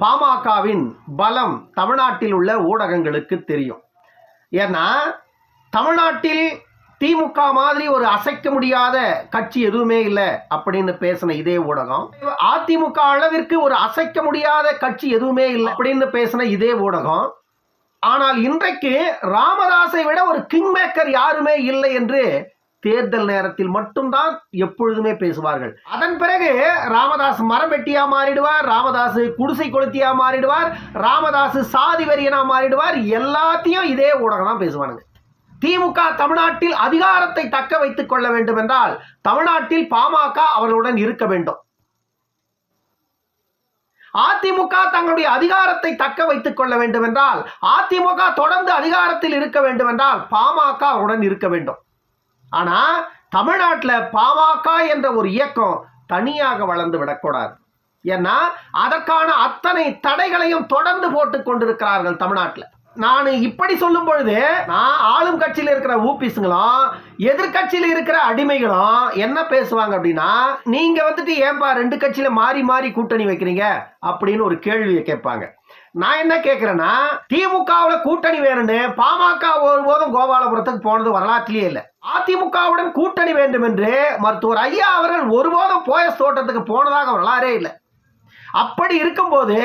பாமகவின் பலம் தமிழ்நாட்டில் உள்ள ஊடகங்களுக்கு தெரியும். ஏன்னா தமிழ்நாட்டில் திமுக மாதிரி ஒரு அசைக்க முடியாத கட்சி எதுவுமே இல்லை அப்படின்னு பேசின இதே ஊடகம். அதிமுக அளவிற்கு ஒரு அசைக்க முடியாத கட்சி எதுவுமே இல்லை அப்படின்னு பேசின இதே ஊடகம். ஆனால் இன்றைக்கு ராமதாஸை விட ஒரு கிங் மேக்கர் யாருமே இல்லை என்று தேர்தல் நேரத்தில் மட்டும்தான் எப்பொழுதுமே பேசுவார்கள். அதன் பிறகு ராமதாஸ் மரம் வெட்டியா மாறிடுவார் ராமதாஸ் குடிசை கொளுத்தியா மாறிடுவார் ராமதாஸ் சாதி வெறியனா மாறிடுவார் எல்லாத்தையும் இதே ஊடகம் தான் பேசுவானுங்க. திமுக தமிழ்நாட்டில் அதிகாரத்தை தக்க வைத்துக் கொள்ள வேண்டும் என்றால் தமிழ்நாட்டில் பாமக அவர்களுடன் இருக்க வேண்டும். அதிமுக தங்களுடைய அதிகாரத்தை தக்க வைத்துக் கொள்ள வேண்டும் என்றால் அதிமுக தொடர்ந்து அதிகாரத்தில் இருக்க வேண்டும் என்றால் பாமக அவருடன் இருக்க வேண்டும். ஆனால் தமிழ்நாட்டில் பாமக என்ற ஒரு இயக்கம் தனியாக வளர்ந்து விடக்கூடாது. ஏன்னா அதற்கான அத்தனை தடைகளையும் தொடர்ந்து போட்டு கொண்டிருக்கிறார்கள் தமிழ்நாட்டில். நான் இப்படி சொல்லும் பொழுது நான் ஆளும் கட்சியில் இருக்கிற ஊபிஸுங்களும் எதிர்கட்சியில் இருக்கிற அடிமைகளும் என்ன பேசுவாங்க அப்படின்னா நீங்கள் வந்துட்டு ஏன்பா ரெண்டு கட்சியில் மாறி மாறி கூட்டணி வைக்கிறீங்க? அப்படின்னு ஒரு கேள்வியை கேட்பாங்க. நான் என்ன கேட்குறேன்னா திமுகவில் கூட்டணி வேணும்னு பாமக ஒருபோதும் கோபாலபுரத்துக்கு போனது வரலாற்றிலேயே இல்லை. அதிமுகவுடன் கூட்டணி வேண்டும் என்று மருத்துவர் ஐயா அவர்கள் ஒருபோதும் போயஸ் தோட்டத்துக்கு போனதாக வரலாறே இல்லை. அப்படி இருக்கும்போது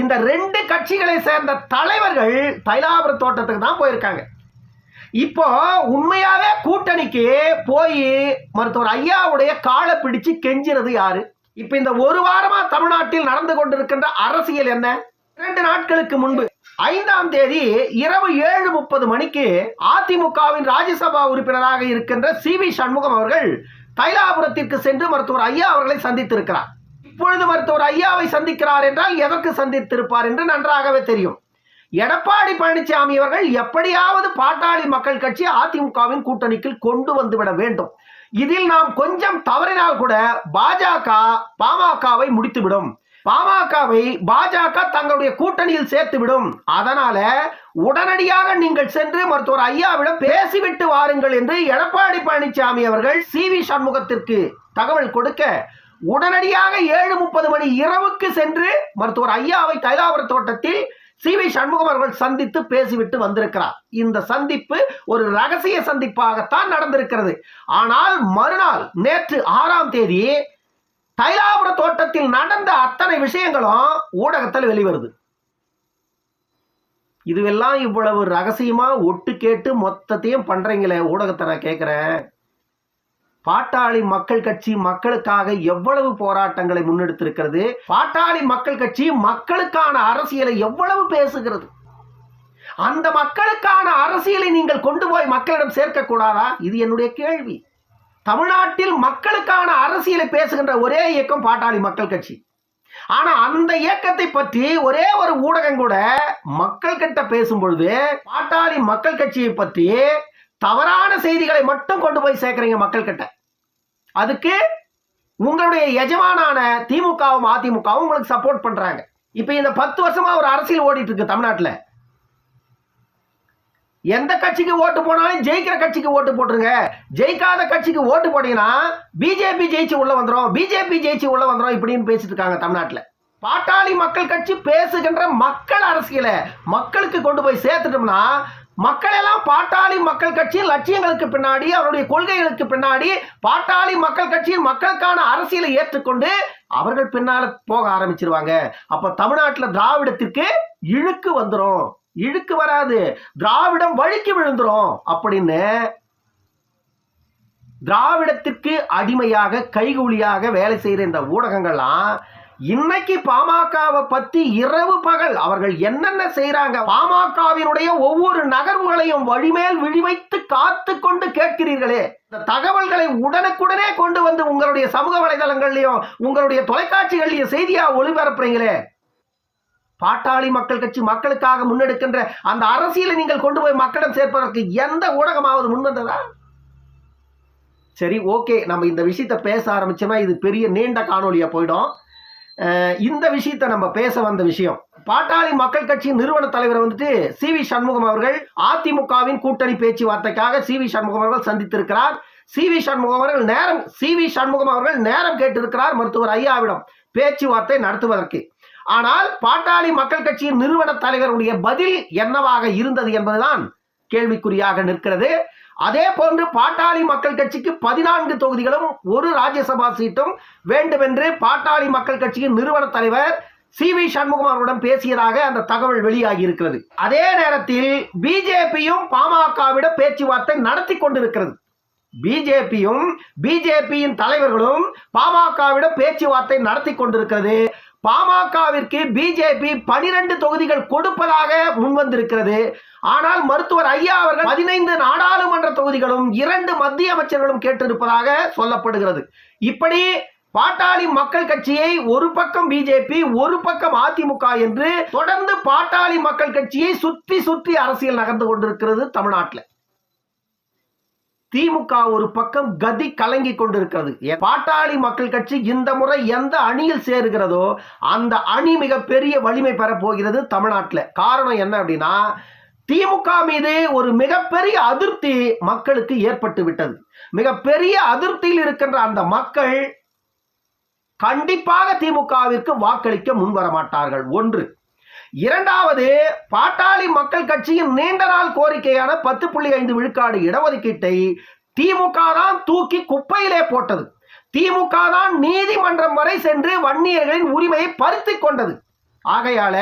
இந்த ரெண்டு கட்சிகளை சேர்ந்த தலைவர்கள் தைலாபுர தோட்டத்துக்கு தான் போயிருக்காங்க. இப்போ உண்மையாவே கூட்டணிக்கு போய் மருத்துவர் ஐயாவுடைய காலை பிடிச்சு கெஞ்சினது யாரு? இப்ப இந்த ஒரு வாரமா தமிழ்நாட்டில் நடந்து கொண்டிருக்கின்ற அரசியல் என்ன? இரண்டு நாட்களுக்கு முன்பு ஐந்தாம் தேதி இரவு ஏழு முப்பது மணிக்கு அதிமுகவின் ராஜ்யசபா உறுப்பினராக இருக்கின்ற சி வி சண்முகம் அவர்கள் தைலாபுரத்திற்கு சென்று மருத்துவர் ஐயா அவர்களை சந்தித்திருக்கிறார். இப்பொழுது மருத்துவர் ஐயாவை சந்திக்கிறார் என்றால் எதற்கு சந்தித்திருப்பார் என்று நன்றாகவே தெரியும். எடப்பாடி பழனிசாமி அவர்கள் எப்படியாவது பாட்டாளி மக்கள் கட்சி அதிமுகவின் கூட்டணிக்கு கொண்டு வந்துவிட வேண்டும். இதில் நாம் கொஞ்சம் தவறினால் கூட பாஜக பாமகவை முடித்துவிடும். பாமகவை பாஜக தங்களுடைய கூட்டணியில் சேர்த்துவிடும். அதனால உடனடியாக நீங்கள் சென்று மருத்துவர் ஐயாவிடம் பேசிவிட்டு வாருங்கள் என்று எடப்பாடி பழனிசாமி அவர்கள் சி வி சண்முகத்திற்கு தகவல் கொடுக்க உடனடியாக ஏழு முப்பது மணி இரவுக்கு சென்று மருத்துவர் ஐயாவை தைலாபுர தோட்டத்தில் சி வி சண்முகம் அவர்கள் சந்தித்து பேசிவிட்டு வந்திருக்கிறார். இந்த சந்திப்பு ஒரு ரகசிய சந்திப்பாகத்தான் நடந்திருக்கிறது. ஆனால் மறுநாள் நேற்று ஆறாம் தேதி தைலாபுர தோட்டத்தில் நடந்த அத்தனை விஷயங்களும் ஊடகத்தில் வெளிவருது. இதுவெல்லாம் இவ்வளவு ரகசியமா ஒட்டு கேட்டு மொத்தத்தையும் பண்றீங்களே ஊடகத்தை நான் கேட்கிறேன் பாட்டாளி மக்கள் கட்சி மக்களுக்காக எவ்வளவு போராட்டங்களை முன்னெடுத்திருக்கிறது? பாட்டாளி மக்கள் கட்சி மக்களுக்கான அரசியலை எவ்வளவு பேசுகிறது? அந்த மக்களுக்கான அரசியலை நீங்கள் கொண்டு போய் மக்களிடம் சேர்க்க கூடாதா இது என்னுடைய கேள்வி. தமிழ்நாட்டில் மக்களுக்கான அரசியலை பேசுகின்ற ஒரே இயக்கம் பாட்டாளி மக்கள் கட்சி. ஆனா அந்த இயக்கத்தை பற்றி ஒரே ஒரு ஊடகம் கூட மக்கள் கிட்ட பேசும் பொழுது பாட்டாளி மக்கள் கட்சியை பற்றி தவறான செய்திகளை மட்டும் கொண்டு போய் சேர்க்கிறீங்க மக்கள் கிட்ட அதுக்கு உங்களுடைய எஜமானான திமுகவும் அதிமுகவும் உங்களுக்கு சப்போர்ட் பண்றாங்க. இப்ப இந்த பத்து வருஷமா ஒரு அரசியல் ஓடிட்டு இருக்கு தமிழ்நாட்டில். எந்த கட்சிக்கு ஓட்டு போனாலும் ஜெயிக்கிற கட்சிக்கு ஓட்டு போட்டுருங்க. ஜெயிக்காத கட்சிக்கு ஓட்டு போட்டீங்கன்னா பிஜேபி ஜெயிச்சு உள்ள வந்துடும் பிஜேபி ஜெயிச்சு உள்ள வந்துடும் இப்படின்னு பேசிட்டு இருக்காங்க தமிழ்நாட்டில். பாட்டாளி மக்கள் கட்சி பேசுகின்ற மக்கள் அரசியலை மக்களுக்கு கொண்டு போய் சேர்த்துட்டோம்னா மக்களெல்லாம் பாட்டாளி மக்கள் கட்சியின் லட்சியங்களுக்கு பின்னாடி அவருடைய கொள்கைகளுக்கு பின்னாடி பாட்டாளி மக்கள் கட்சியின் மக்களுக்கான அரசியலை ஏற்றுக்கொண்டு அவர்கள் பின்னால் போக ஆரம்பிச்சிருவாங்க. அப்போ தமிழ்நாட்டில் திராவிடத்திற்கு இழுக்கு வந்துடும் இழுக்கு வராது. திராவிடம் வழுக்கி விழுந்துரும் அப்படின்னு திராவிடத்திற்கு அடிமையாக கைகூலியாக வேலை செய்கிற இந்த ஊடகங்கள்லாம் இன்னைக்கு பாமகவை பத்தி இரவு பகல் அவர்கள் என்னென்ன செய்யறாங்க பாமகவினுடைய ஒவ்வொரு நகர்வுகளையும் வழிமேல் விழிவைத்து காத்து கொண்டு கேட்கிறீர்களே. இந்த தகவல்களை உடனுக்குடனே கொண்டு வந்து உங்களுடைய சமூக வலைதளங்கள்லையும் உங்களுடைய தொலைக்காட்சிகள்லையும் செய்தியா ஒளிபரப்புறீங்களே? பாட்டாளி மக்கள் கட்சி மக்களுக்காக முன்னெடுக்கின்ற அந்த அரசியலை நீங்கள் கொண்டு போய் மக்களிடம் சேர்ப்பதற்கு எந்த ஊடகமாவது முன்வந்ததா? சரி ஓகே. நம்ம இந்த விஷயத்த பேச ஆரம்பிச்சோம்னா இது பெரிய நீண்ட காணொலியாக போயிடும். இந்த விஷயத்த நம்ம பேச வந்த விஷயம் பாட்டாளி மக்கள் கட்சியின் நிறுவன தலைவர் வந்துட்டு சி வி சண்முகம் அவர்கள் அதிமுகவின் கூட்டணி பேச்சுவார்த்தைக்காக சி வி சண்முகம் அவர்கள் சந்தித்திருக்கிறார். சி வி சண்முகம் அவர்கள் நேரம் சி வி சண்முகம் அவர்கள் நேரம் கேட்டிருக்கிறார் மருத்துவர் ஐயாவிடம் பேச்சுவார்த்தை நடத்துவதற்கு. ஆனால் பாட்டாளி மக்கள் கட்சியின் நிறுவன தலைவருடைய பதில் என்னவாக இருந்தது என்பதுதான் கேள்விக்குறியாக நிற்கிறது. அதே போன்று பாட்டாளி மக்கள் கட்சிக்கு பதினான்கு தொகுதிகளும் ஒரு ராஜ்யசபா சீட்டும் வேண்டும் என்று பாட்டாளி மக்கள் கட்சியின் நிறுவன தலைவர் சி வி சண்முகம் அவருடன் பேசியதாக அந்த தகவல் வெளியாகி இருக்கிறது. அதே நேரத்தில் பிஜேபியும் பாமகவிடம் பேச்சுவார்த்தை நடத்தி கொண்டிருக்கிறது. பிஜேபியும் பிஜேபியின் தலைவர்களும் பாமகவிடம் பேச்சுவார்த்தை நடத்தி கொண்டிருக்கிறது. பாமகவிற்கு பிஜேபி பனிரெண்டு தொகுதிகள் கொடுப்பதாக முன்வந்திருக்கிறது. ஆனால் மருத்துவர் ஐயா அவர்கள் பதினைந்து நாடாளுமன்ற தொகுதிகளும் இரண்டு மத்திய அமைச்சர்களும் கேட்டிருப்பதாக சொல்லப்படுகிறது. இப்படி பாட்டாளி மக்கள் கட்சியை ஒரு பக்கம் பிஜேபி ஒரு பக்கம் அதிமுக என்று தொடர்ந்து பாட்டாளி மக்கள் கட்சியை சுற்றி சுற்றி அரசியல் நகர்ந்து கொண்டிருக்கிறது தமிழ்நாட்டில். திமுக ஒரு பக்கம் கதி கலங்கி கொண்டிருக்கிறது. ஏ- பாட்டாளி மக்கள் கட்சி இந்த முறை எந்த அணியில் சேருகிறதோ அந்த அணி மிகப்பெரிய வலிமை பெறப்போகிறது தமிழ்நாட்டில். காரணம் என்ன அப்படின்னா திமுக மீது ஒரு மிகப்பெரிய அதிருப்தி மக்களுக்கு ஏற்பட்டு விட்டது. மிகப்பெரிய அதிருப்தியில் இருக்கின்ற அந்த மக்கள் கண்டிப்பாக திமுகவிற்கு வாக்களிக்க முன்வர மாட்டார்கள். ஒன்று இரண்டாவது பாட்டாளி மக்கள் கட்சியின் நீண்ட நாள் கோரிக்கையான பத்து புள்ளி ஐந்து விழுக்காடு இடஒதுக்கீட்டை திமுக தான் தூக்கி குப்பையிலே போட்டது. திமுக தான் நீதிமன்றம் வரை சென்று வன்னியர்களின் உரிமையை பறித்து கொண்டது. ஆகையால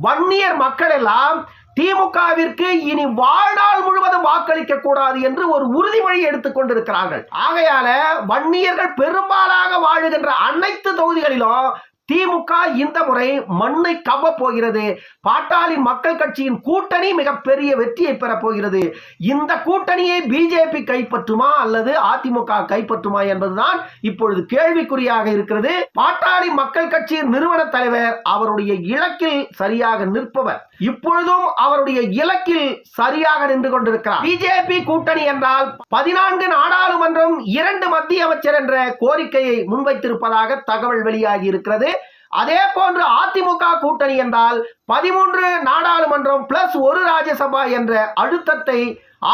வன்னியர் மக்கள் எல்லாம் திமுகவிற்கு இனி வாழ்நாள் முழுவதும் வாக்களிக்க கூடாது என்று ஒரு உறுதிமொழி எடுத்துக் கொண்டிருக்கிறார்கள். ஆகையால வன்னியர்கள் பெரும்பாலாக வாழுகின்ற அனைத்து தொகுதிகளிலும் திமுக இந்த முறை மண்ணை கவ்வ போகிறது. பாட்டாளி மக்கள் கட்சியின் கூட்டணி மிகப்பெரிய வெற்றியை பெறப் போகிறது. இந்த கூட்டணியை பிஜேபி கைப்பற்றுமா அல்லது அதிமுக கைப்பற்றுமா என்பதுதான் இப்பொழுது கேள்விக்குறியாக இருக்கிறது. பாட்டாளி மக்கள் கட்சியின் நிறுவன தலைவர் அவருடைய இலக்கில் சரியாக நிற்பவர். இப்பொழுதும் அவருடைய இலக்கில் சரியாக நின்று கொண்டிருக்கிறார். பிஜேபி கூட்டணி என்றால் பதினான்கு நாடாளுமன்றம் இரண்டு மத்திய அமைச்சர் என்ற கோரிக்கையை முன்வைத்திருப்பதாக தகவல் வெளியாகி இருக்கிறது. அதே போன்று அதிமுக கூட்டணி என்றால் பதிமூன்று நாடாளுமன்றம் பிளஸ் ஒரு ராஜ்யசபா என்ற அழுத்தத்தை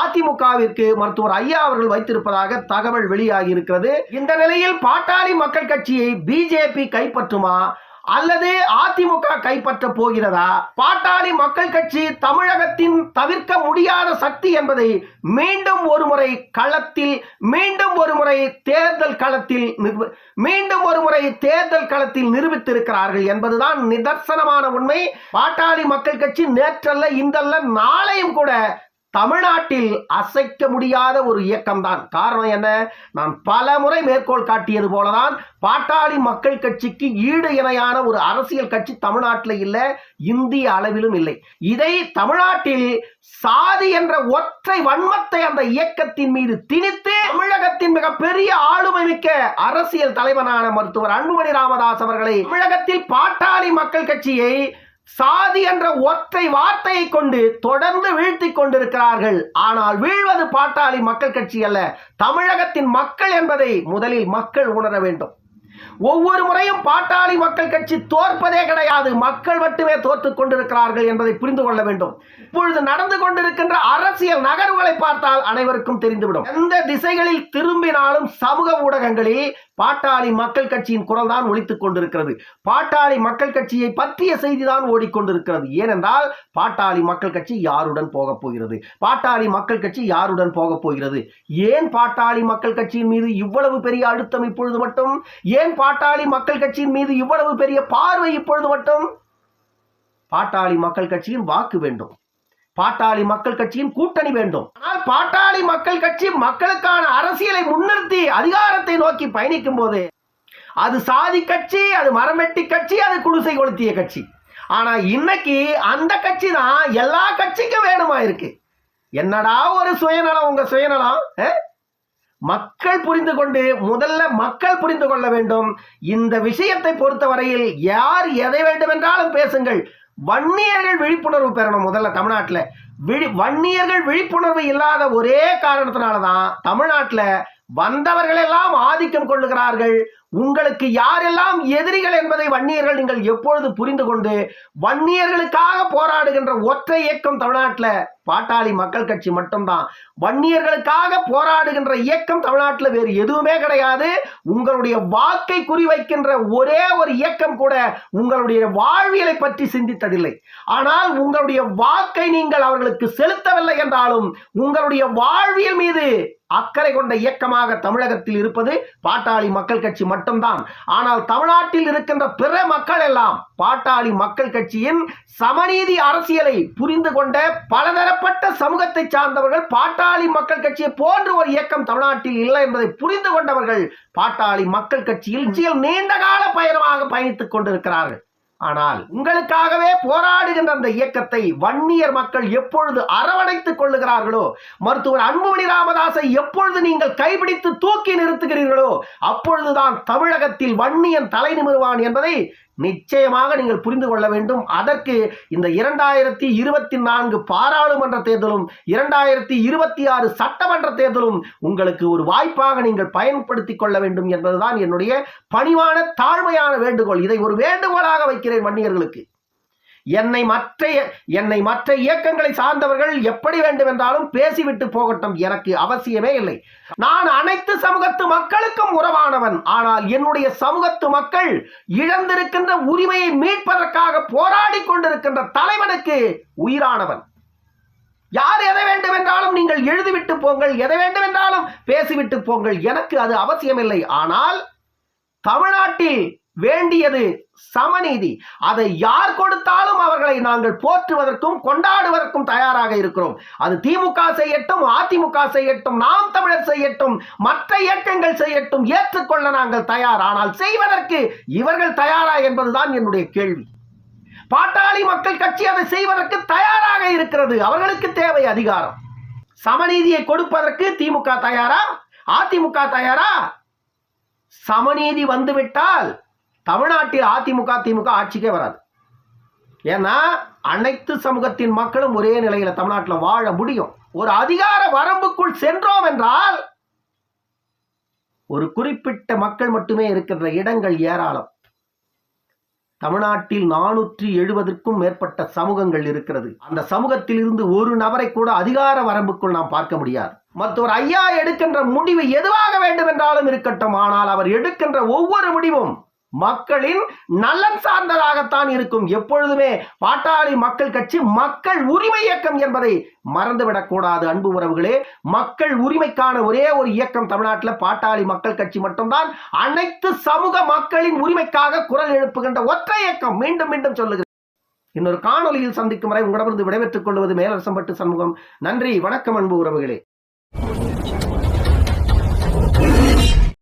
அதிமுகவிற்கு மருத்துவர் ஐயா அவர்கள் வைத்திருப்பதாக தகவல் வெளியாகி இருக்கிறது. இந்த நிலையில் பாட்டாளி மக்கள் கட்சியை பிஜேபி கைப்பற்றுமா? அல்லது அதிமுக கைப்பற்ற போகிறதா? பாட்டாளி மக்கள் கட்சி தமிழகத்தின் தவிர்க்க முடியாத சக்தி என்பதை மீண்டும் ஒரு முறை களத்தில் மீண்டும் ஒரு முறை தேர்தல் களத்தில் மீண்டும் ஒரு முறை தேர்தல் களத்தில் நிரூபித்திருக்கிறார்கள் என்பதுதான் நிதர்சனமான உண்மை. பாட்டாளி மக்கள் கட்சி நேற்றல்ல இந்தல்ல நாளையும் கூட தமிழ்நாட்டில் அசைக்க முடியாத ஒரு இயக்கம்தான். காரணம் என்ன? நான் பல முறை மேற்கோள் காட்டியது போலதான் பாட்டாளி மக்கள் கட்சிக்கு ஈடு இணையான ஒரு அரசியல் கட்சி தமிழ்நாட்டில் இல்லை இந்திய அளவிலும் இல்லை. இதை தமிழ்நாட்டில் சாதி என்ற ஒற்றை வன்மத்தை அந்த இயக்கத்தின் மீது திணித்து தமிழகத்தின் மிகப்பெரிய ஆளுமை மிக்க அரசியல் தலைவனான மருத்துவர் அன்புமணி ராமதாஸ் அவர்களை தமிழகத்தில் பாட்டாளி மக்கள் கட்சியை சாதி என்ற ஒற்றை வார்த்தையை கொண்டு தொடர்ந்து வீழ்த்தி கொண்டிருக்கிறார்கள். ஆனால் வீழ்வது பாட்டாளி மக்கள் கட்சி அல்ல தமிழகத்தின் மக்கள் என்பதை முதலில் மக்கள் உணர வேண்டும். ஒவ்வொரு முறையும் பாட்டாளி மக்கள் கட்சி தோற்பதே கிடையாது மக்கள் மட்டுமே தோற்றுக் கொண்டிருக்கிறார்கள் என்பதை புரிந்து கொள்ள வேண்டும். இப்பொழுது நடந்து கொண்டிருக்கின்ற அரசியல் நகர்வுகளை பார்த்தால் அனைவருக்கும் தெரிந்துவிடும். எந்த திசைகளில் திரும்பினாலும் சமூக ஊடகங்களில் பாட்டாளி மக்கள் கட்சியின் குரல் தான் ஒழித்துக் கொண்டிருக்கிறது. பாட்டாளி மக்கள் கட்சியை பற்றிய செய்திதான் ஓடிக்கொண்டிருக்கிறது. ஏனென்றால் பாட்டாளி மக்கள் கட்சி யாருடன் போகப் போகிறது? பாட்டாளி மக்கள் கட்சி யாருடன் போகப் போகிறது? ஏன் பாட்டாளி மக்கள் கட்சியின் மீது இவ்வளவு பெரிய அழுத்தம் இப்பொழுது மட்டும்? ஏன் பாட்டாளி மக்கள் கட்சியின் மீது இவ்வளவு பெரிய பார்வை இப்பொழுது மட்டும்? பாட்டாளி மக்கள் கட்சியின் வாக்கு வேண்டும். பாட்டாளி மக்கள் கட்சியின் கூட்டணி வேண்டும். ஆனால் பாட்டாளி மக்கள் கட்சி மக்களுக்கான அரசியலை முன்னிறுத்தி அதிகாரத்தை நோக்கி பயணிக்கும் போது அது சாதி கட்சி அது மரமெட்டி கட்சி அது குடிசை கொளுத்திய கட்சி. ஆனால் இன்னைக்கு அந்த கட்சி தான் எல்லா கட்சிக்கும் வேணுமா இருக்கு. என்னடா ஒரு சுயநலம் உங்க சுயநலம் மக்கள் புரிந்து கொண்டு முதல்ல மக்கள் புரிந்து கொள்ள வேண்டும். இந்த விஷயத்தை பொறுத்தவரையில் யார் எதை வேண்டுமென்றாலும் பேசுங்கள். வன்னியர்கள் விழிப்புணர்வு பெறணும் முதல்ல தமிழ்நாட்டில். விழி வன்னியர்கள் விழிப்புணர்வு இல்லாத ஒரே காரணத்தினால தான் தமிழ்நாட்டில் வந்தவர்களெல்லாம் ஆதிக்கம் கொள்ளுகிறார்கள். உங்களுக்கு யாரெல்லாம் எதிரிகள் என்பதை வன்னியர்கள் நீங்கள் எப்பொழுது புரிந்து கொண்டு வன்னியர்களுக்காக போராடுகின்ற ஒற்றை இயக்கம் தமிழ்நாட்டில் பாட்டாளி மக்கள் கட்சி மட்டும்தான். வன்னியர்களுக்காக போராடுகின்ற இயக்கம் தமிழ்நாட்டில் வேறு எதுவுமே கிடையாது. உங்களுடைய வாக்கை குறிவைக்கின்ற ஒரே ஒரு இயக்கம் கூட உங்களுடைய வாழ்வியலை பற்றி சிந்தித்ததில்லை. ஆனால் உங்களுடைய வாக்கை நீங்கள் அவர்களுக்கு செலுத்தவில்லை என்றாலும் உங்களுடைய வாழ்வியல் மீது அக்கறை கொண்ட இயக்கமாக தமிழகத்தில் இருப்பது பாட்டாளி மக்கள் கட்சி மட்டும். மட்டும்தான். ஆனால் தமிழ்நாட்டில் இருக்கின்ற பிற மக்கள் எல்லாம் பாட்டாளி மக்கள் கட்சியின் சமநீதி அரசியலை புரிந்து கொண்ட பலதரப்பட்ட சமூகத்தை சார்ந்தவர்கள் பாட்டாளி மக்கள் கட்சியை போன்ற ஒரு இயக்கம் தமிழ்நாட்டில் இல்லை என்பதை புரிந்து கொண்டவர்கள் பாட்டாளி மக்கள் கட்சியில் நீண்ட கால பயணமாக பயணித்துக் கொண்டிருக்கிறார்கள். ஆனால் உங்களுக்காகவே போராடுகின்ற அந்த இயக்கத்தை வன்னியர் மக்கள் எப்பொழுது அரவணைத்துக் கொள்ளுகிறார்களோ மருத்துவர் அன்புமணி ராமதாசை எப்பொழுது நீங்கள் கைபிடித்து தூக்கி நிறுத்துகிறீர்களோ அப்பொழுதுதான் தமிழகத்தில் வன்னியன் தலை நிமிர்வான் என்பதை நிச்சயமாக நீங்கள் புரிந்து கொள்ள வேண்டும். அதற்கு இந்த இரண்டாயிரத்தி இருபத்தி நான்கு பாராளுமன்ற தேர்தலும் இரண்டாயிரத்தி இருபத்தி ஆறு சட்டமன்ற தேர்தலும் உங்களுக்கு ஒரு வாய்ப்பாக நீங்கள் பயன்படுத்தி கொள்ள வேண்டும் என்பதுதான் என்னுடைய பணிவான தாழ்மையான வேண்டுகோள். இதை ஒரு வேண்டுகோளாக வைக்கிறேன் வன்னியர்களுக்கு. என்னை மற்ற என்னை மற்ற இயக்கங்களை சார்ந்தவர்கள் எப்படி வேண்டுமென்றாலும் பேசிவிட்டு போகட்டும். எனக்கு அவசியமே இல்லை. நான் அனைத்து சமூகத்து மக்களுக்கும் உறவானவன். ஆனால் என்னுடைய சமூகத்து மக்கள் இழந்திருக்கின்ற உரிமையை மீட்பதற்காக போராடி கொண்டிருக்கின்ற தலைவனுக்கு உயிரானவன். யார் எதை வேண்டுமென்றாலும் நீங்கள் எழுதிவிட்டு போங்கள். எதை வேண்டுமென்றாலும் பேசிவிட்டு போங்கள். எனக்கு அது அவசியமில்லை. ஆனால் தமிழ்நாட்டில் வேண்டியது சமநீதி. அதை யார் கொடுத்தாலும் அவர்களை நாங்கள் போற்றுவதற்கும் கொண்டாடுவதற்கும் தயாராக இருக்கிறோம். அது திமுக செய்யட்டும் அதிமுக செய்யட்டும் நாம் தமிழர் செய்யட்டும் மற்ற இயக்கங்கள் செய்யட்டும் ஏற்றுக்கொள்ள நாங்கள் தயார். ஆனால் செய்வதற்கு இவர்கள் தயாரா என்பதுதான் என்னுடைய கேள்வி. பாட்டாளி மக்கள் கட்சி அதை செய்வதற்கு தயாராக இருக்கிறது. அவர்களுக்கு தேவை அதிகாரம். சமநீதியை கொடுப்பதற்கு திமுக தயாரா? அதிமுக தயாரா? சமநீதி வந்துவிட்டால் தமிழ்நாட்டில் அதிமுக திமுக ஆட்சிக்கே வராது. ஏன்னா அனைத்து சமூகத்தின் மக்களும் ஒரே நிலையில தமிழ்நாட்டில் வாழ முடியும். ஒரு அதிகார வரம்புக்குள் சென்றோம் என்றால் ஒரு குறிப்பிட்ட மக்கள் மட்டுமே இருக்கின்ற இடங்கள் ஏராளம். தமிழ்நாட்டில் நானூற்றி எழுபதற்கும் மேற்பட்ட சமூகங்கள் இருக்கிறது. அந்த சமூகத்தில் இருந்து ஒரு நபரை கூட அதிகார வரம்புக்குள் நாம் பார்க்க முடியாது. மற்றொரு ஐயா எடுக்கின்ற முடிவு எதுவாக வேண்டும் என்றாலும் இருக்கட்டும். ஆனால் அவர் எடுக்கின்ற ஒவ்வொரு முடிவும் மக்களின் நலன் சார்ந்ததாகத்தான் இருக்கும். எப்பொழுதுமே பாட்டாளி மக்கள் கட்சி மக்கள் உரிமை இயக்கம் என்பதை மறந்துவிடக்கூடாது அன்பு உறவுகளே மக்கள் உரிமைக்கான ஒரே ஒரு இயக்கம் தமிழ்நாட்டில் பாட்டாளி மக்கள் கட்சி மட்டும்தான். அனைத்து சமூக மக்களின் உரிமைக்காக குரல் எழுப்புகின்ற ஒற்றை இயக்கம் மீண்டும் மீண்டும் சொல்லுகிறேன். இன்னொரு காணொலியில் சந்திக்கும் வரை உங்களிடமிருந்து விடைபெற்றுக் கொள்வது மேலரசம்பட்டு சமூகம் நன்றி வணக்கம் அன்பு உறவுகளே.